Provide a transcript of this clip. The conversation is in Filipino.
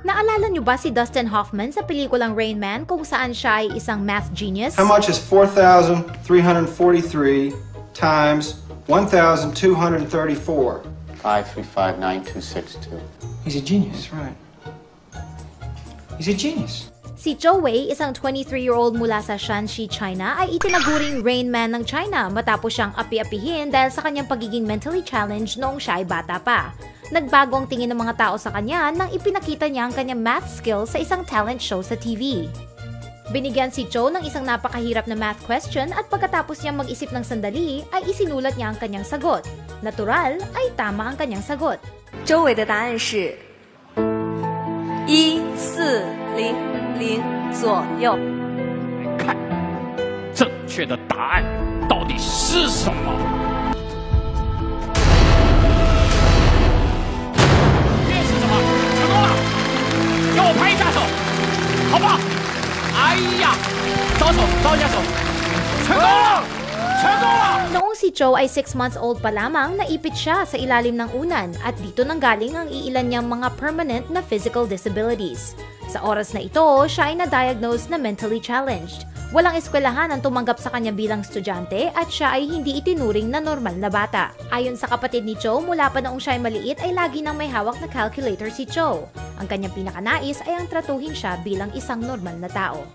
Naalala niyo ba si Dustin Hoffman sa pelikulang Rain Man kung saan siya ay isang math genius? How much is 4,343 times 1,234? 5359262. He's a genius, right? He's a genius. Si Zhou Wei, isang 23-year-old mula sa Shanxi, China, ay itinaguring Rain Man ng China matapos siyang api-apihin dahil sa kanyang pagiging mentally challenged noong siya ay bata pa. Nagbago ang tingin ng mga tao sa kanya nang ipinakita niya ang kanyang math skills sa isang talent show sa TV. Binigyan si Cho ng isang napakahirap na math question at pagkatapos niyang mag-isip ng sandali ay isinulat niya ang kanyang sagot. Natural ay tama ang kanyang sagot. 周围的答案是一四零零左右。看，正确的答案到底是什么？ 哎呀，招手，招一下手，成功了，成功了！ Noong si Cho ay 6 months old pa lamang, naipit siya sa ilalim ng unan at dito nanggaling ang iilan niyang mga permanent na physical disabilities. Sa oras na ito, siya ay na-diagnose na mentally challenged. Walang eskwelahan ang tumanggap sa kanya bilang estudyante at siya ay hindi itinuring na normal na bata. Ayon sa kapatid ni Cho, mula pa noong siya ay maliit ay lagi nang may hawak na calculator si Cho. Ang kanyang pinakanais ay ang tratuhin siya bilang isang normal na tao.